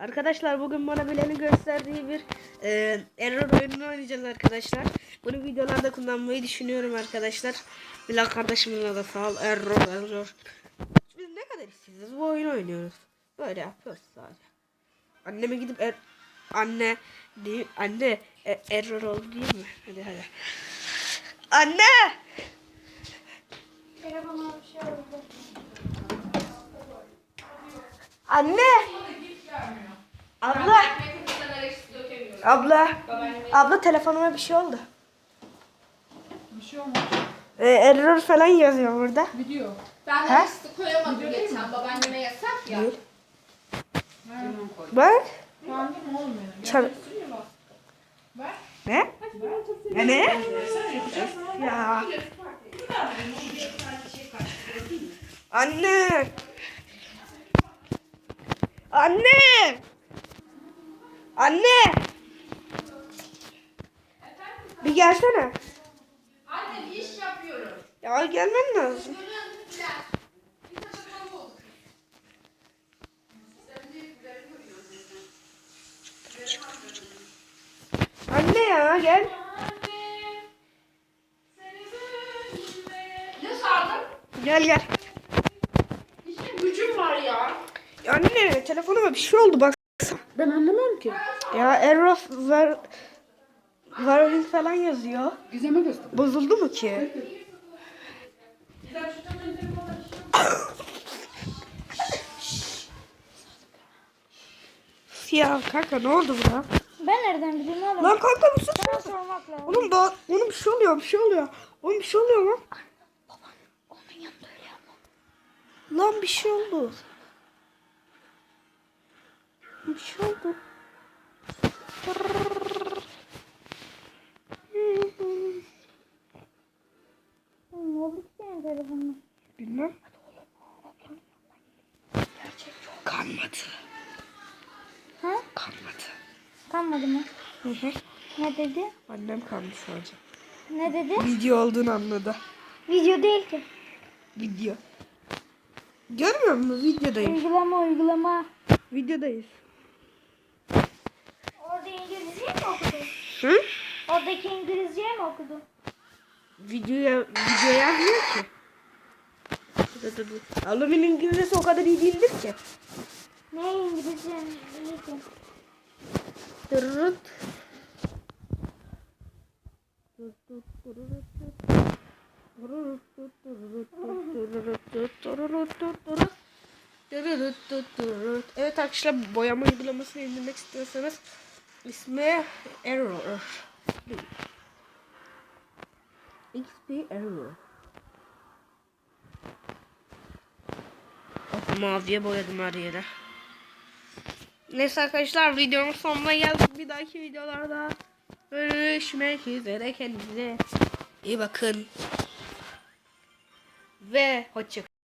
Arkadaşlar bugün bana bilenin gösterdiği bir e, error oyununu oynayacağız arkadaşlar. Bunu videolarda kullanmayı düşünüyorum arkadaşlar. Bilal kardeşimle de sağ ol. Error error. Biz ne kadar işsiziz bu oyunu oynuyoruz. Böyle yapıyoruz sadece. Anneme gidip er, anne değil anne e, error oldu değil mi? Hadi hadi. Anne! Telefona bir şey oldu. Anne! Abla! Abla! Abla telefonuma bir şey oldu. Bir şey olmaz. Ee, error falan yazıyor burada. Video. Ben He? de işte koyamadım geçen babaanneme yasak ya. Değil. Bak. Mi? Olmuyor. Çal Ver. ne? Ya ne? Ya. Anne. Anne. Anne. Bir gelsene. Anne bir iş yapıyorum. Ya gelmen lazım. Anne ya gel. Ne sandın? Gel gel. İşte gücüm var ya. Ya Anne telefonuma bir şey oldu bak. Ben anlamam ki. Ya error var warning falan yazıyor. Gizem'e göster. Bozuldu mu ki? ya kanka ne oldu buna? Ben nereden bileyim oğlum? Lan kanka bir sus. Sormak lazım. Oğlum da onun bir şey oluyor bir şey oluyor. Oğlum bir şey oluyor lan. Onun yanında öyle yapma. Lan bir şey oldu. Bir şey oldu. Oğlum, Ne oldu ki senin telefonuna? Bilmem. Kanmadı. Ha? Kanmadı. Kanmadı mı? Hı hı. Ne dedi? Annem kandı sadece. Ne dedi? Video olduğunu anladı. Video değil ki. Video. Görmüyor musun? Videodayım. Uygulama uygulama. Videodayız. Orada İngilizce mi okudun? Hı? Oradaki İngilizce mi okudun? Videoya, video yazmıyor ki. Dur, dur, dur. Ablamın İngilizcesi o kadar iyi değildir ki. Ne İngilizce? İyi ki. Tırırıt. Evet arkadaşlar boyama uygulamasını indirmek istiyorsanız ismi Error. XP Error. Bak maviye boyadım her yere. Neyse arkadaşlar videonun sonuna geldik. Bir dahaki videolarda görüşmek üzere. Kendinize iyi bakın. Ve hoşça